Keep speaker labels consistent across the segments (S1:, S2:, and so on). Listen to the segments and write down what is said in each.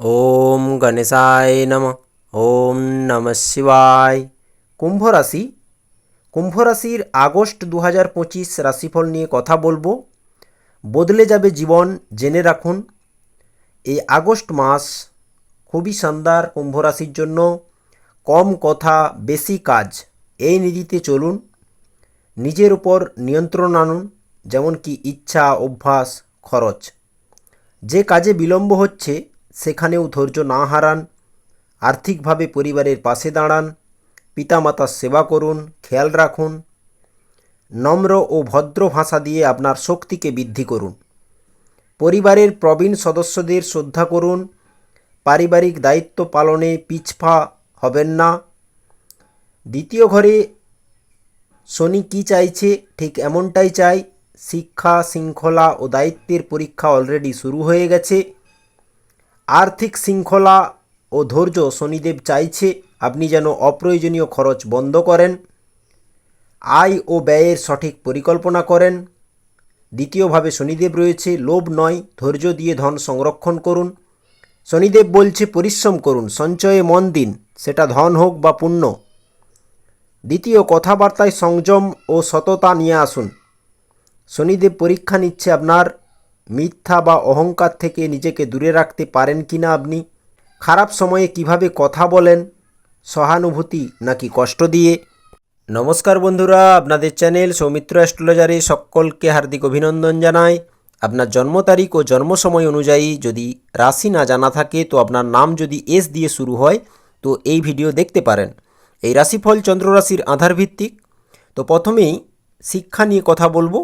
S1: ওম গণেশায় নম, ওম নম শিবায়। কুম্ভ রাশি কুম্ভ রাশির আগস্ট দু হাজার পঁচিশ রাশিফল নিয়ে কথা বলব। বদলে যাবে জীবন, জেনে রাখুন। এই আগস্ট মাস খুবই শানদার কুম্ভ রাশির জন্য। কম কথা, বেশি কাজ, এই নীতিতে চলুন। নিজের উপর নিয়ন্ত্রণ আনুন যেমন কি ইচ্ছা, অভ্যাস, খরচ। যে কাজে বিলম্ব হচ্ছে সেখানেও ধৈর্য না হারান, আর্থিকভাবে পরিবারের পাশে দাঁড়ান, পিতামাতার সেবা করুন, খেয়াল রাখুন, নম্র ও ভদ্র ভাষা দিয়ে আপনার শক্তিকে বৃদ্ধি করুন। পরিবারের প্রবীণ সদস্যদের শ্রদ্ধা করুন, পারিবারিক দায়িত্ব পালনে পিছফা হবেন না। দ্বিতীয় ঘরে, শনি কী চাইছে, ঠিক এমনটাই চাই। শিক্ষা, শৃঙ্খলা ও দায়িত্বের পরীক্ষা অলরেডি শুরু হয়ে গেছে। আর্থিক শৃঙ্খলা ও ধৈর্য শনিদেব চাইছে আপনি যেন অপ্রয়োজনীয় খরচ বন্ধ করেন, আয় ও ব্যয়ের সঠিক পরিকল্পনা করেন। দ্বিতীয়ভাবে শনিদেব রয়েছে, লোভ নয়, ধৈর্য দিয়ে ধন সংরক্ষণ করুন। শনিদেব বলছে, পরিশ্রম করুন, সঞ্চয়ে মন দিন, সেটা ধন হোক বা পুণ্য। দ্বিতীয় কথাবার্তায় সংযম ও সততা নিয়ে আসুন। শনিদেব পরীক্ষা নিচ্ছে আপনার মিথ্যা বা অহংকার থেকে নিজেকে দূরে রাখতে পারেন কি না আপনি? খারাপ সময়ে কীভাবে কথা বলেন? সহানুভূতি নাকি কষ্ট দিয়ে? নমস্কার বন্ধুরা, আপনাদের চ্যানেল সৌমিত্র অ্যাস্ট্রোলজারে সকলকে হার্দিক অভিনন্দন জানাই। আপনার জন্ম তারিখ ও জন্ম সময় অনুযায়ী যদি রাশি না জানা থাকে, তো আপনার নাম যদি এস দিয়ে শুরু হয়, তো এই ভিডিও দেখতে পারেন। এই রাশিফল চন্দ্র রাশির আধার ভিত্তিক তো প্রথমেই শিক্ষা নিয়ে কথা বলব।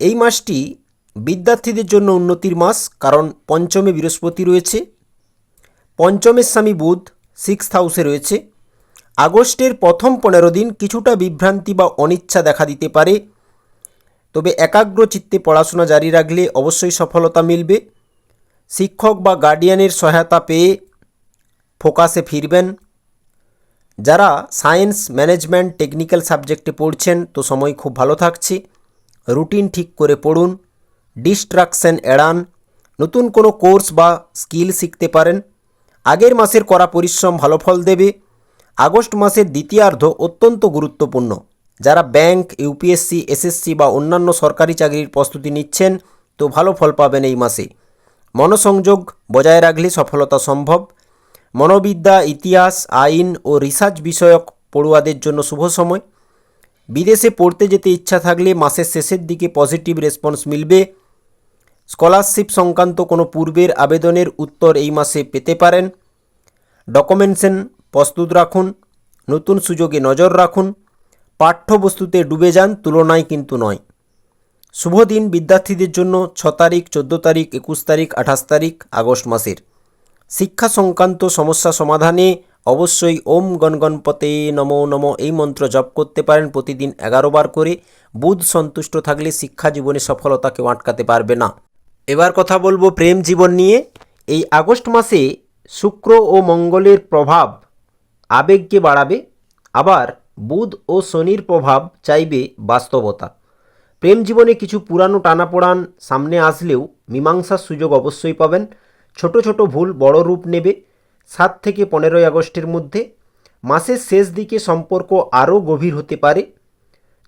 S1: এই মাসটি বিদ্যার্থীদের জন্য উন্নতির মাস, কারণ পঞ্চমে বৃহস্পতি রয়েছে। পঞ্চমের স্বামী বুধ সিক্স হাউসে রয়েছে। আগস্টের প্রথম পনেরো দিন কিছুটা বিভ্রান্তি বা অনিচ্ছা দেখা দিতে পারে। তবে একাগ্র চিত্তে পড়াশোনা জারি রাখলে অবশ্যই সফলতা মিলবে। শিক্ষক বা গার্ডিয়ানের সহায়তা পেয়ে ফোকাসে ফিরবেন। যারা সায়েন্স ম্যানেজমেন্ট টেকনিক্যাল সাবজেক্টে পড়ছেন, তো সময় খুব ভালো থাকছে। রুটিন ঠিক করে পড়ুন। ডিস্ট্রাকশন এড়ান, নতুন কোনো কোর্স বা স্কিল শিখতে পারেন। আগের মাসের করা পরিশ্রম ভালো ফল দেবে। আগস্ট মাসের দ্বিতীয়ার্ধ অত্যন্ত গুরুত্বপূর্ণ। যারা ব্যাংক, ইউপিএসসি, এসএসসি বা অন্যান্য সরকারি চাকরির প্রস্তুতি নিচ্ছেন, তো ভালো ফল পাবেন এই মাসে। মনোসংযোগ বজায় রাখলে সফলতা সম্ভব। মনোবিদ্যা, ইতিহাস, আইন ও রিসার্চ বিষয়ক পড়ুয়াদের জন্য শুভ সময়। বিদেশে পড়তে যেতে ইচ্ছা থাকলে মাসের শেষের দিকে পজিটিভ রেসপন্স মিলবে। স্কলারশিপ সংক্রান্ত কোনো পূর্বের আবেদনের উত্তর এই মাসে পেতে পারেন। ডকুমেন্টসেন প্রস্তুত রাখুন, নতুন সুযোগে নজর রাখুন পাঠ্যবস্তুতে ডুবে যান তুলনায় কিন্তু নয়। শুভ দিন বিদ্যার্থীদের জন্য ছ তারিখ, চোদ্দ তারিখ, একুশ তারিখ, আঠাশ তারিখ, আগস্ট মাসের। শিক্ষা সংক্রান্ত সমস্যা সমাধানে অবশ্যই ওম গণগণপতে নমো নম এই মন্ত্র জপ করতে পারেন। প্রতিদিন এগারো বার করে বুধ সন্তুষ্ট থাকলে শিক্ষা জীবনে সফলতা কেউ আটকাতে পারবে না। এবার কথা বলব প্রেম জীবন নিয়ে। এই আগস্ট মাসে শুক্র ও মঙ্গলের প্রভাব আবেগকে বাড়াবে, আবার বুধ ও শনির প্রভাব চাইবে বাস্তবতা। প্রেম জীবনে কিছু পুরানো টানাপোড়ান সামনে আসলেও মীমাংসার সুযোগ অবশ্যই পাবেন। ছোট ছোট ভুল বড় রূপ নেবে। সাত থেকে পনেরোই আগস্টের মধ্যে মাসের শেষ দিকে সম্পর্ক আরও গভীর হতে পারে।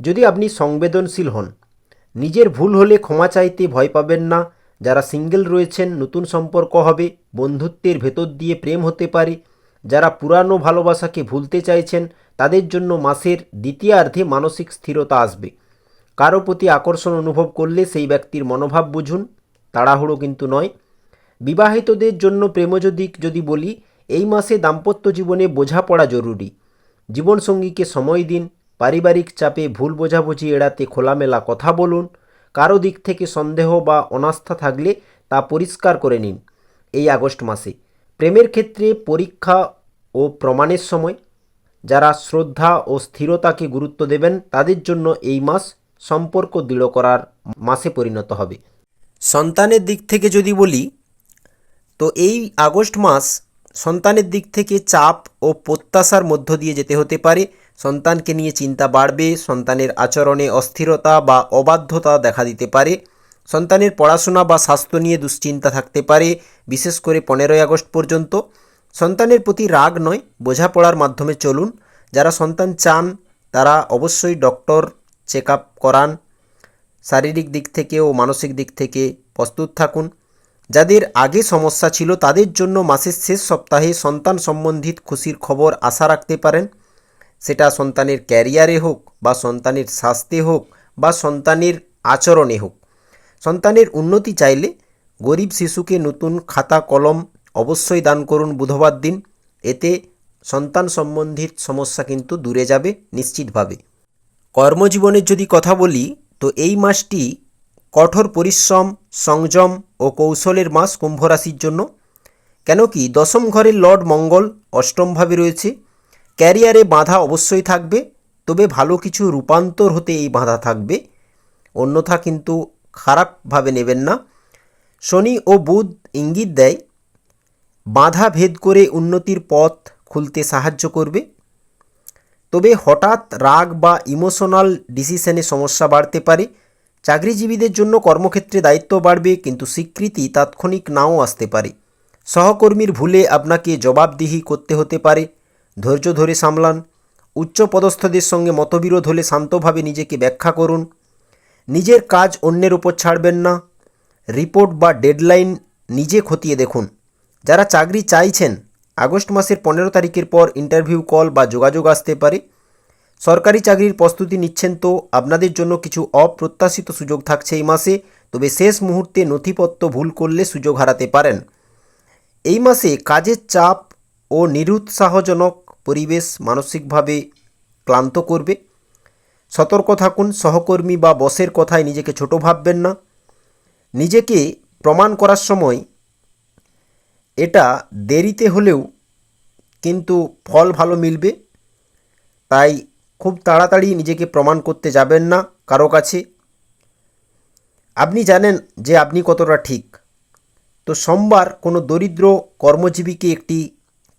S1: যদি আপনি সংবেদনশীল হন, নিজের ভুল হলে ক্ষমা চাইতে ভয় পাবেন না। যারা সিঙ্গেল রয়েছেন, নতুন সম্পর্ক হবে, বন্ধুত্বের ভেতর দিয়ে প্রেম হতে পারে, যারা পুরানো ভালোবাসাকে ভুলতে চাইছেন, তাদের জন্য মাসের দ্বিতীয়ার্ধে মানসিক স্থিরতা আসবে। কারও প্রতি আকর্ষণ অনুভব করলে সেই ব্যক্তির মনোভাব বুঝুন, তাড়াহুড়ো কিন্তু নয়। বিবাহিতদের জন্য প্রেমজ দিক যদি বলি, এই মাসে দাম্পত্য জীবনে বোঝাপড়া জরুরি। জীবনসঙ্গীকে সময় দিন, পারিবারিক চাপে ভুল বোঝাবুঝি এড়াতে খোলামেলা কথা বলুন কারও দিক থেকে সন্দেহ বা অনাস্থা থাকলে তা পরিষ্কার করে নিন এই আগস্ট মাসে। প্রেমের ক্ষেত্রে পরীক্ষা ও প্রমাণের সময় যারা শ্রদ্ধা ও স্থিরতাকে গুরুত্ব দেবেন তাদের জন্য এই মাস সম্পর্ক দৃঢ় করার মাসে পরিণত হবে। সন্তানের দিক থেকে যদি বলি, তো এই আগস্ট মাস সন্তানের দিক থেকে চাপ ও প্রত্যাশার মধ্য দিয়ে যেতে হতে পারে। সন্তানকে নিয়ে চিন্তা বাড়বে, সন্তানের আচরণে অস্থিরতা বা অবাধ্যতা দেখা দিতে পারে, সন্তানের পড়াশোনা বা স্বাস্থ্য নিয়ে দুশ্চিন্তা থাকতে পারে, বিশেষ করে পনেরোই আগস্ট পর্যন্ত। সন্তানের প্রতি রাগ নয়, বোঝাপড়ার মাধ্যমে চলুন। যারা সন্তান চান, তারা অবশ্যই ডক্টর চেক আপ করান। শারীরিক দিক থেকে ও মানসিক দিক থেকে প্রস্তুত থাকুন। যাদের আগে সমস্যা ছিল, তাদের জন্য মাসের শেষ সপ্তাহে সন্তান সম্বন্ধিত খুশির খবর আশা রাখতে পারেন। সেটা সন্তানের ক্যারিয়ারে হোক বা সন্তানের স্বাস্থ্যে হোক বা সন্তানের আচরণে হোক। সন্তানের উন্নতি চাইলে গরিব শিশুকে নতুন খাতা, কলম অবশ্যই দান করুন বুধবার দিন। এতে সন্তান সম্বন্ধিত সমস্যা কিন্তু দূরে যাবে নিশ্চিতভাবে। কর্মজীবনের যদি কথা বলি, তো এই মাসটি কঠোর পরিশ্রম, সংযম ও কৌশলের মাস কুম্ভ রাশির জন্য। কেন কি দশম ঘরের লর্ড মঙ্গল অষ্টমভাবে রয়েছে। ক্যারিয়ারে বাধা অবশ্যই থাকবে, তবে ভালো কিছু রূপান্তর হতে এই বাধা থাকবে। অন্যথা কিন্তু খারাপভাবে নেবেন না। শনি ও বুধ ইঙ্গিত দেয়, বাধা ভেদ করে উন্নতির পথ খুলতে সাহায্য করবে। তবে হঠাৎ রাগ বা ইমোশনাল ডিসিশনে সমস্যা বাড়তে পারে। চাকরিজীবীদের জন্য কর্মক্ষেত্রে দায়িত্ব বাড়বে, কিন্তু স্বীকৃতি তাৎক্ষণিক নাও আসতে পারে। সহকর্মীর ভুলে আপনাকে জবাবদিহি করতে হতে পারে। ধৈর্য ধরে সামলান। উচ্চপদস্থদের সঙ্গে মতবিরোধ হলে শান্তভাবে নিজেকে ব্যাখ্যা করুন। নিজের কাজ অন্যের ওপর ছাড়বেন না। রিপোর্ট বা ডেডলাইন নিজে খতিয়ে দেখুন। যারা চাকরি চাইছেন, আগস্ট মাসের পনেরো তারিখের পর ইন্টারভিউ কল বা যোগাযোগ আসতে পারে। সরকারি চাকরির প্রস্তুতি নিচ্ছেন তো আপনাদের জন্য কিছু অপ্রত্যাশিত সুযোগ থাকছে এই মাসে, তবে শেষ মুহূর্তে নথিপত্র ভুল করলে সুযোগ হারাতে পারেন। এই মাসে কাজের চাপ ও নিরুৎসাহজনক পরিবেশ মানসিকভাবে ক্লান্ত করবে। সতর্ক থাকুন, সহকর্মী বা বসের কথায় নিজেকে ছোট ভাববেন না। নিজেকে প্রমাণ করার সময় এটা দেরিতে হলেও কিন্তু ফল ভালো মিলবে। তাই খুব তাড়াতাড়ি নিজেকে প্রমাণ করতে যাবেন না কারও কাছে। আপনি জানেন যে আপনি কতটা ঠিক। তো সোমবার কোনো দরিদ্র কর্মজীবীকে একটি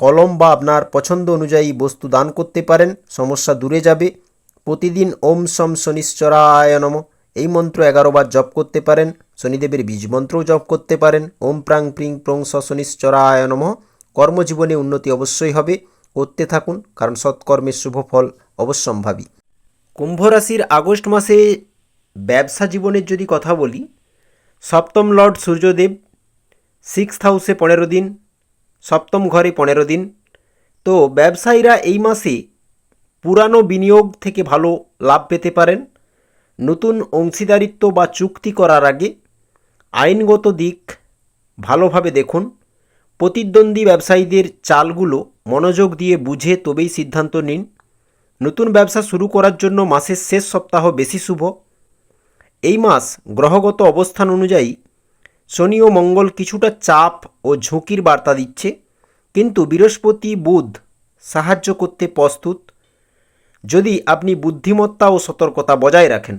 S1: কলম বা আপনার পছন্দ অনুযায়ী বস্তু দান করতে পারেন, সমস্যা দূরে যাবে। প্রতিদিন ওম সম শনিশ্চরায় নম। এই মন্ত্র এগারো বার জপ করতে পারেন, শনিদেবের বীজ মন্ত্রও জপ করতে পারেন। ওম প্রাং প্রিং প্রং স নম। কর্মজীবনে উন্নতি অবশ্যই হবে, করতে থাকুন, কারণ সৎকর্মের শুভ ফল অবশ্যম্ভাবী। কুম্ভ রাশির আগস্ট মাসে ব্যবসা জীবনের যদি কথা বলি, সপ্তম লর্ড সূর্যদেব সিক্স হাউসে পনেরো দিন সপ্তম ঘরে পনেরো দিন। তো ব্যবসায়ীরা এই মাসে পুরানো বিনিয়োগ থেকে ভালো লাভ পেতে পারেন। নতুন অংশীদারিত্ব বা চুক্তি করার আগে আইনগত দিক ভালোভাবে দেখুন। প্রতিদ্বন্দ্বী ব্যবসায়ীদের চালগুলো মনোযোগ দিয়ে বুঝে তবেই সিদ্ধান্ত নিন। নতুন ব্যবসা শুরু করার জন্য মাসের শেষ সপ্তাহ বেশি শুভ। এই মাস গ্রহগত অবস্থান অনুযায়ী শনি ও মঙ্গল কিছুটা চাপ ও ঝুঁকির বার্তা দিচ্ছে, কিন্তু বৃহস্পতি বুধ সাহায্য করতে প্রস্তুত। যদি আপনি বুদ্ধিমত্তা ও সতর্কতা বজায় রাখেন,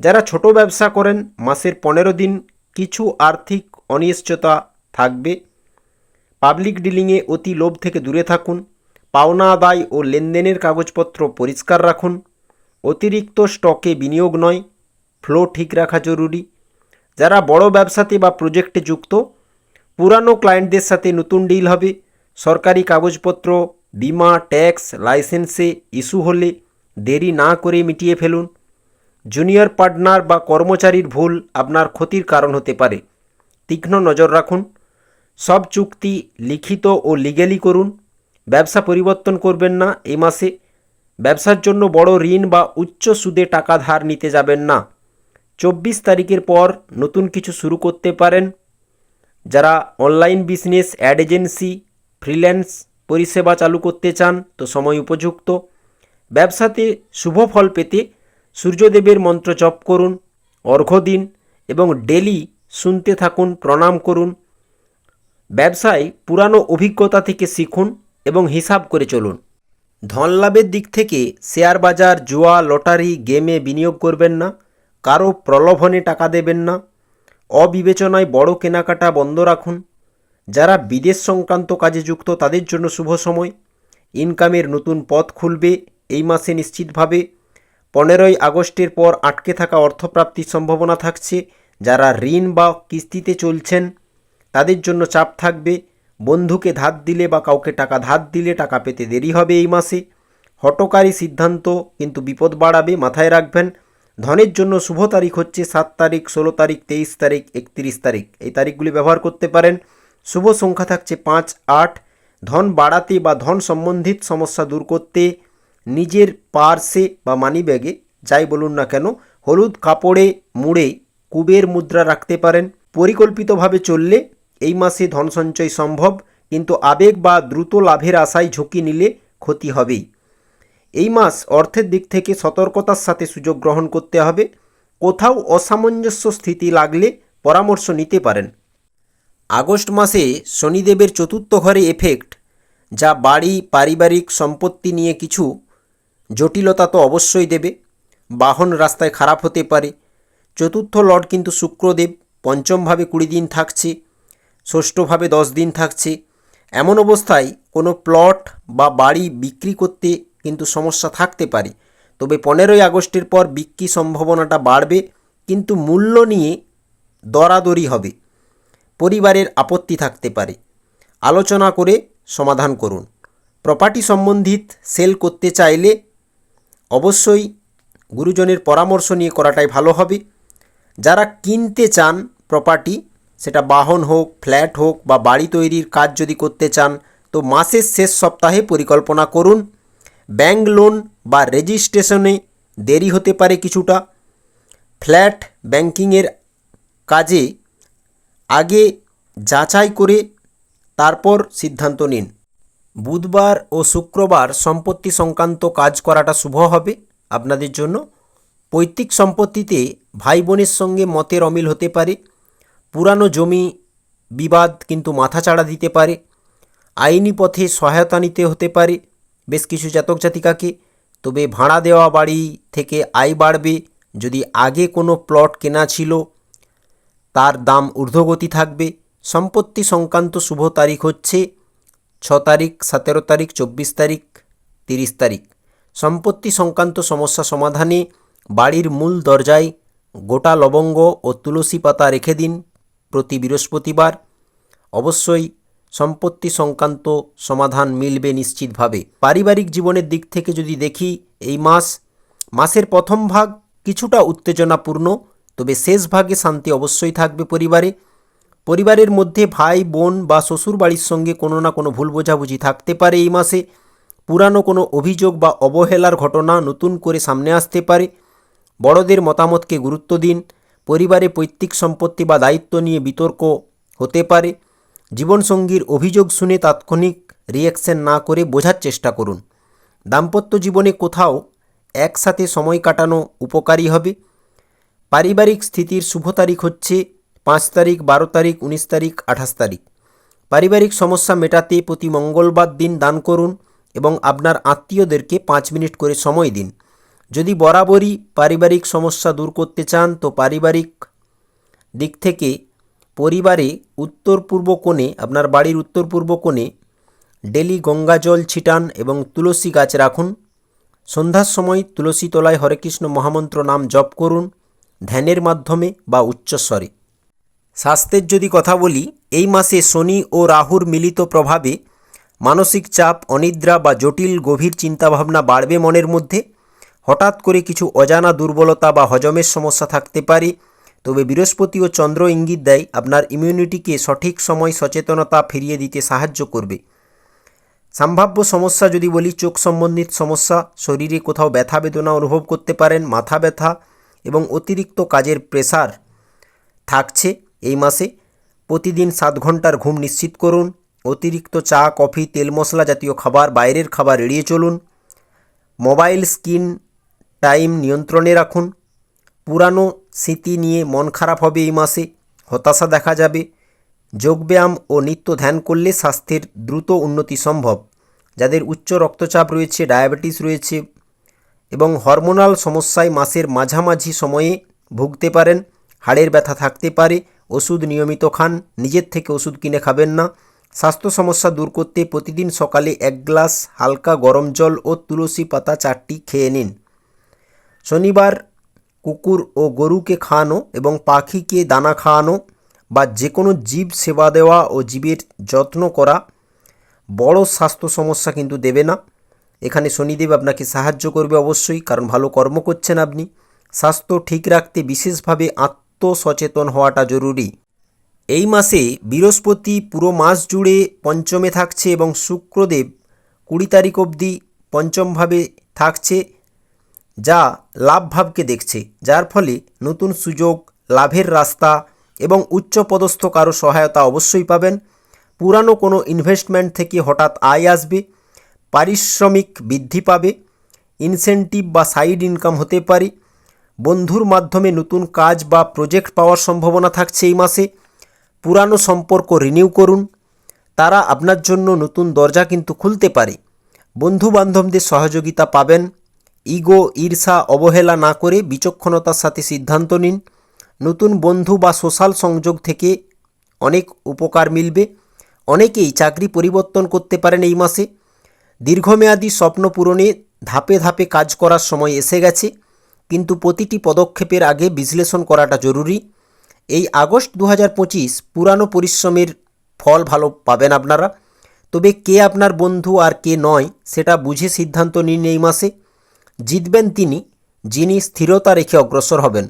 S1: যারা ছোট ব্যবসা করেন, মাসের পনেরো দিন কিছু আর্থিক অনিশ্চয়তা থাকবে। পাবলিক ডিলিংয়ে অতি লোভ থেকে দূরে থাকুন, পাওনা আদায় ও লেনদেনের কাগজপত্র পরিষ্কার রাখুন। অতিরিক্ত স্টকে বিনিয়োগ নয়, ফ্লো ঠিক রাখা জরুরি। যারা বড় ব্যবসাতে বা প্রজেক্টে যুক্ত, পুরানো ক্লায়েন্টদের সাথে নতুন ডিল হবে। সরকারি কাগজপত্র, বিমা ট্যাক্স লাইসেন্সে ইস্যু হলে দেরি না করে মিটিয়ে ফেলুন। জুনিয়র পার্টনার বা কর্মচারীর ভুল আপনার ক্ষতির কারণ হতে পারে। তীক্ষ্ণ নজর রাখুন। সব চুক্তি লিখিত ও লিগেলি করুন। ব্যবসা পরিবর্তন করবেন না এ মাসে। ব্যবসার জন্য বড় ঋণ বা উচ্চ সুদে টাকা ধার নিতে যাবেন না। চব্বিশ তারিখের পর নতুন কিছু শুরু করতে পারেন। যারা online business, ad agency, freelance পরিষেবা চালু করতে চান, তো সময় উপযুক্ত। ব্যবসাতে শুভ ফল পেতে সূর্যদেবের মন্ত্র জপ করুন, অর্ঘ্য দিন এবং ডেলি শুনতে থাকুন, প্রণাম করুন। ব্যবসায় পুরানো অভিজ্ঞতা থেকে শিখুন এবং হিসাব করে চলুন। ধন লাভের দিক থেকে শেয়ার বাজার, জুয়া, লটারি, গেমে বিনিয়োগ করবেন না। কারও প্রলোভনে টাকা দেবেন না। অবিবেচনায় বড় কেনাকাটা বন্ধ রাখুন। যারা বিদেশ সংক্রান্ত কাজে যুক্ত, তাদের জন্য শুভ সময়। ইনকামের নতুন পথ খুলবে এই মাসে নিশ্চিতভাবে। পনেরোই আগস্টের পর আটকে থাকা অর্থপ্রাপ্তির সম্ভাবনা থাকছে। যারা ঋণ বা কিস্তিতে চলছেন, তাদের জন্য চাপ থাকবে। বন্ধুকে ধার দিলে বা কাউকে টাকা ধার দিলে টাকা পেতে দেরি হবে এই মাসে। হটকারী সিদ্ধান্ত কিন্তু বিপদ বাড়াবে, মাথায় রাখবেন। ধনের জন্য শুভ তারিখ হচ্ছে সাত তারিখ, ষোলো তারিখ, তেইশ তারিখ, একত্রিশ তারিখ। এই তারিখগুলি ব্যবহার করতে পারেন। শুভ সংখ্যা থাকছে পাঁচ, আট। ধন বাড়াতে বা ধন সম্বন্ধিত সমস্যা দূর করতে নিজের পার্সে বা মানি ব্যাগে যাই বলুন না কেন, হলুদ কাপড়ে মুড়ে কুবের মুদ্রা রাখতে পারেন। পরিকল্পিতভাবে চললে এই মাসে ধন সঞ্চয় সম্ভব, কিন্তু আবেগ বা দ্রুত লাভের আশায় ঝুঁকি নিলে ক্ষতি হবেই। এই মাস অর্থের দিক থেকে সতর্কতার সাথে সুযোগ গ্রহণ করতে হবে। কোথাও অসামঞ্জস্য স্থিতি লাগলে পরামর্শ নিতে পারেন। আগস্ট মাসে শনিদেবের চতুর্থ ঘরে এফেক্ট যা বাড়ি, পারিবারিক সম্পত্তি নিয়ে কিছু জটিলতা তো অবশ্যই দেবে। বাহন রাস্তায় খারাপ হতে পারে। চতুর্থ লর্ড কিন্তু শুক্রদেব, পঞ্চমভাবে কুড়ি দিন থাকছে, ষষ্ঠভাবে দশ দিন থাকছে। এমন অবস্থায় কোনো প্লট বা বাড়ি বিক্রি করতে কিন্তু সমস্যা থাকতে পারে। তবে পনেরোই আগস্টের পর বিক্রি সম্ভাবনাটা বাড়বে, কিন্তু মূল্য নিয়ে দরাদরি হবে। পরিবারের আপত্তি থাকতে পারে। আলোচনা করে সমাধান করুন। প্রপার্টি সম্বন্ধিত সেল করতে চাইলে অবশ্যই গুরুজনের পরামর্শ নিয়ে করাটাই ভালো হবে। যারা কিনতে চান প্রপার্টি, সেটা বাহন হোক, ফ্ল্যাট হোক বা বাড়ি তৈরির কাজ যদি করতে চান, তো মাসের শেষ সপ্তাহে পরিকল্পনা করুন। ব্যাংক লোন বা রেজিস্ট্রেশনে দেরি হতে পারে কিছুটা। ফ্ল্যাট ব্যাংকিংয়ের কাজে আগে যাচাই করে তারপর সিদ্ধান্ত নিন। বুধবার ও শুক্রবার সম্পত্তি সংক্রান্ত কাজ করাটা শুভ হবে আপনাদের জন্য। পৈতৃক সম্পত্তিতে ভাই বোনের সঙ্গে মতের অমিল হতে পারে। পুরানো জমি বিবাদ কিন্তু মাথাচাড়া দিতে পারে। আইনি পথে সহায়তা নিতে হতে পারে। বেশ কিছু জাতক জাতিকাকে। তবে ভাড়া দেওয়া বাড়ি থেকে আয় বাড়বে। যদি আগে কোনো প্লট কেনা ছিল, তার দাম ঊর্ধ্বগতি থাকবে। সম্পত্তি সংক্রান্ত শুভ তারিখ হচ্ছে ছ তারিখ, সতেরো তারিখ, চব্বিশ তারিখ, তিরিশ তারিখ। সম্পত্তি সংক্রান্ত সমস্যা সমাধানে বাড়ির মূল দরজায় গোটা লবঙ্গ ও তুলসী পাতা রেখে দিন প্রতি বৃহস্পতিবার। অবশ্যই সম্পত্তি সংক্রান্ত সমাধান মিলবে নিশ্চিতভাবে। পারিবারিক জীবনের দিক থেকে যদি দেখি, এই মাস, মাসের প্রথম ভাগ কিছুটা উত্তেজনাপূর্ণ, তবে শেষ ভাগে শান্তি অবশ্যই থাকবে পরিবারে। পরিবারের মধ্যে ভাই, বোন বা শ্বশুর বাড়ির সঙ্গে কোনো না কোনো ভুল বোঝাবুঝি থাকতে পারে এই মাসে। পুরানো কোনো অভিযোগ বা অবহেলার ঘটনা নতুন করে সামনে আসতে পারে। বড়দের মতামতকে গুরুত্ব দিন। পরিবারে পৈতৃক সম্পত্তি বা দায়িত্ব নিয়ে বিতর্ক হতে পারে। জীবনসঙ্গীর অভিযোগ শুনে তাৎক্ষণিক রিয়াকশন না করে বোঝার চেষ্টা করুন। দাম্পত্য জীবনে কোথাও একসাথে সময় কাটানো উপকারী হবে। পারিবারিক স্থিতির শুভ তারিখ হচ্ছে পাঁচ তারিখ, বারো তারিখ, উনিশ তারিখ, আঠাশ তারিখ। পারিবারিক সমস্যা মেটাতে প্রতি মঙ্গলবার দিন দান করুন এবং আপনার আত্মীয়দেরকে পাঁচ মিনিট করে সময় দিন। যদি বরাবরই পারিবারিক সমস্যা দূর করতে চান, তো পারিবারিক দিক থেকে পরিবারে উত্তর পূর্ব কোণে, আপনার বাড়ির উত্তর পূর্ব কোণে ডেলি গঙ্গা জল ছিটান এবং তুলসী গাছ রাখুন। সন্ধ্যার সময় তুলসী তলায় হরেকৃষ্ণ মহামন্ত্র নাম জপ করুন, ধ্যানের মাধ্যমে বা উচ্চস্বরে স্বাস্থ্যের যদি কথা বলি, এই মাসে শনি ও রাহুর মিলিত প্রভাবে মানসিক চাপ, অনিদ্রা বা জটিল গভীর চিন্তাভাবনা বাড়বে মনের মধ্যে। হঠাৎ করে কিছু অজানা দুর্বলতা বা হজমের সমস্যা থাকতে পারে। তবে বৃহস্পতি ও চন্দ্র ইঙ্গিত দেয় আপনার ইমিউনিটিকে সঠিক সময় সচেতনতা ফিরিয়ে দিতে সাহায্য করবে। সম্ভাব্য সমস্যা যদি বলি, চোখ সম্বন্ধিত সমস্যা, শরীরে কোথাও ব্যথা বেদনা অনুভব করতে পারেন, মাথা ব্যথা এবং অতিরিক্ত কাজের প্রেসার থাকছে এই মাসে। প্রতিদিন সাত ঘণ্টার ঘুম নিশ্চিত করুন, অতিরিক্ত চা, কফি, তেল মশলা জাতীয় খাবার, বাইরের খাবার এড়িয়ে চলুন। মোবাইল স্ক্রিন টাইম নিয়ন্ত্রণে রাখুন। পুরানো স্মৃতি নিয়ে মন খারাপ হবে এই মাসে। হতাশা দেখা যাবে। যোগব্যায়াম ও নিত্য ধ্যান করলে স্বাস্থ্যের দ্রুত উন্নতি সম্ভব। যাদের উচ্চ রক্তচাপ রয়েছে, ডায়াবেটিস রয়েছে এবং হরমোনাল সমস্যায় মাসের মাঝামাঝি সময়ে ভুগতে পারেন, হাড়ের ব্যথা থাকতে পারে, ওষুধ নিয়মিত খান, নিজের থেকে ওষুধ কিনে খাবেন না, স্বাস্থ্য সমস্যা দূর করতে প্রতিদিন সকালে এক গ্লাস হালকা গরম জল ও তুলসী পাতা চারটি খেয়ে নিন। শনিবার কুকুর ও গরুকে খাওয়ানো এবং পাখিকে দানা খাওয়ানো বা যে কোনো জীব সেবা দেওয়া ও জীবের যত্ন করা বড় স্বাস্থ্য সমস্যা কিন্তু দেবে না। এখানে শনিদেব আপনাকে সাহায্য করবে অবশ্যই, কারণ ভালো কর্ম করছেন আপনি। স্বাস্থ্য ঠিক রাখতে বিশেষভাবে আত্মসচেতন হওয়াটা জরুরি। এই মাসে বৃহস্পতি পুরো মাস জুড়ে পঞ্চমে থাকছে এবং শুক্রদেব কুড়ি তারিখ অবধি পঞ্চমভাবে থাকছে। যা লাভ ভাবকে দেখছে, যার ফলে নতুন সুযোগ, লাভের রাস্তা এবং উচ্চপদস্থ কারও সহায়তা অবশ্যই পাবেন। পুরানো কোনো ইনভেস্টমেন্ট থেকে হঠাৎ আয় আসবে, পারিশ্রমিক বৃদ্ধি পাবে ইনসেন্টিভ বা সাইড ইনকাম হতে পারে। বন্ধুর মাধ্যমে নতুন কাজ বা প্রজেক্ট পাওয়ার সম্ভাবনা থাকছে এই মাসে। পুরানো সম্পর্ক রিনিউ করুন। তারা আপনার জন্য নতুন দরজা কিন্তু খুলতে পারে। বন্ধু বান্ধবদের সহযোগিতা পাবেন। ইগো ঈর্ষা অবহেলা না করে বিচক্ষণতার সাথে সিদ্ধান্ত নিন। নতুন বন্ধু বা সোশ্যাল সংযোগ থেকে অনেক উপকার মিলবে। অনেকেই চাকরি পরিবর্তন করতে পারেন এই মাসে। দীর্ঘমেয়াদী স্বপ্ন পূরণে ধাপে ধাপে কাজ করার সময় এসে গেছে। কিন্তু প্রতিটি পদক্ষেপের আগে বিশ্লেষণ করাটা জরুরি। এই আগস্ট দু হাজার পঁচিশ পুরানো পরিশ্রমের ফল ভালো পাবেন আপনারা। তবে কে আপনার বন্ধু আর কে নয়, সেটা বুঝে সিদ্ধান্ত নিন এই মাসে। জিতবেন তিনি, যিনি স্থিরতা রেখে অগ্রসর হবেন।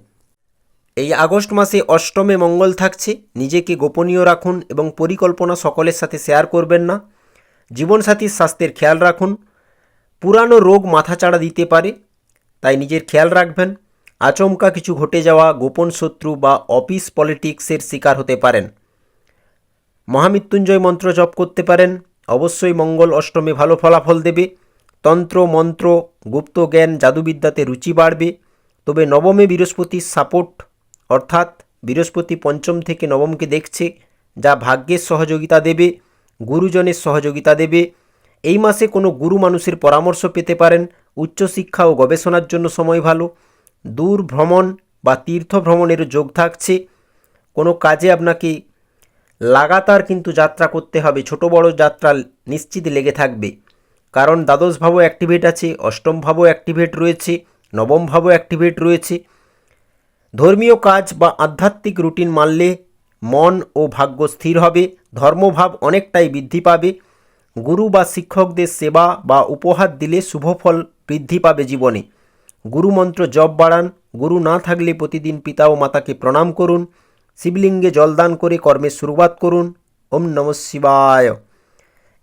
S1: এই আগস্ট মাসে অষ্টমে মঙ্গল থাকছে, নিজেকে গোপনীয় রাখুন এবং পরিকল্পনা সকলের সাথে শেয়ার করবেন না। জীবনসাথীর স্বাস্থ্যের খেয়াল রাখুন। পুরানো রোগ মাথাচাড়া দিতে পারে, তাই নিজের খেয়াল রাখবেন। আচমকা কিছু ঘটে যাওয়া গোপন শত্রু বা অফিস পলিটিক্সের শিকার হতে পারেন। মহামৃত্যুঞ্জয় মন্ত্র জপ করতে পারেন। অবশ্যই মঙ্গল অষ্টমে ভালো ফলাফল দেবে। তন্ত্র, মন্ত্র, গুপ্ত জ্ঞান, জাদুবিদ্যাতে রুচি বাড়বে। তবে নবমে বৃহস্পতির সাপোর্ট, অর্থাৎ বৃহস্পতি পঞ্চম থেকে নবমকে দেখছে, যা ভাগ্যের সহযোগিতা দেবে, গুরুজনের সহযোগিতা দেবে। এই মাসে কোনো গুরু মানুষের পরামর্শ পেতে পারেন। উচ্চশিক্ষা ও গবেষণার জন্য সময় ভালো। দূর ভ্রমণ বা তীর্থ ভ্রমণের যোগ থাকছে। কোনো কাজে আপনাকে লাগাতার কিন্তু যাত্রা করতে হবে। ছোট বড় যাত্রা নিশ্চিত লেগে থাকবে। কারণ দ্বাদশ ভাবও অ্যাক্টিভেট আছে, অষ্টম ভাবও অ্যাক্টিভেট রয়েছে, নবম ভাবও অ্যাক্টিভেট রয়েছে। ধর্মীয় কাজ বা আধ্যাত্মিক রুটিন মানলে মন ও ভাগ্য স্থির হবে, ধর্মভাব অনেকটাই বৃদ্ধি পাবে। গুরু বা শিক্ষকদের সেবা বা উপহার দিলে শুভফল বৃদ্ধি পাবে জীবনে। গুরুমন্ত্র জপ বাড়ান, গুরু না থাকলে প্রতিদিন পিতা ও মাতাকে প্রণাম করুন, শিবলিঙ্গে জলদান করে কর্মের শুরুয়াত করুন। ওম নম শিবায়।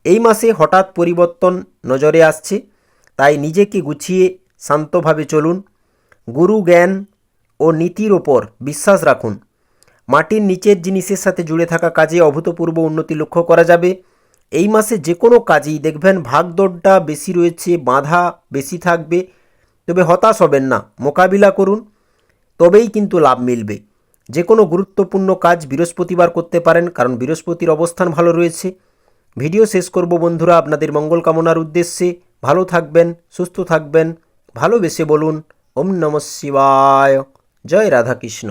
S1: এই মাসে হঠাৎ পরিবর্তন নজরে আসছে, তাই নিজেকে গুছিয়ে শান্তভাবে চলুন। গুরু জ্ঞান ও নীতির ওপর বিশ্বাস রাখুন। মাটির নিচের জিনিসের সাথে জুড়ে থাকা কাজে অভূতপূর্ব উন্নতি লক্ষ্য করা যাবে। এই মাসে যে কোনো কাজেই দেখবেন ভাগদৌড়টা বেশি রয়েছে, বাধা বেশি থাকবে। তবে হতাশ হবেন না, মোকাবিলা করুন। তবেই কিন্তু লাভ মিলবে। যে কোনো গুরুত্বপূর্ণ কাজ বৃহস্পতিবার করতে পারেন, কারণ বৃহস্পতির অবস্থান ভালো রয়েছে। ভিডিও শেষ করব বন্ধুরা, আপনাদের মঙ্গল কামনার উদ্দেশ্যে। ভালো থাকবেন, সুস্থ থাকবেন, ভালোবেসে বলুন, ওম নম শিবায়। জয় রাধাকৃষ্ণ।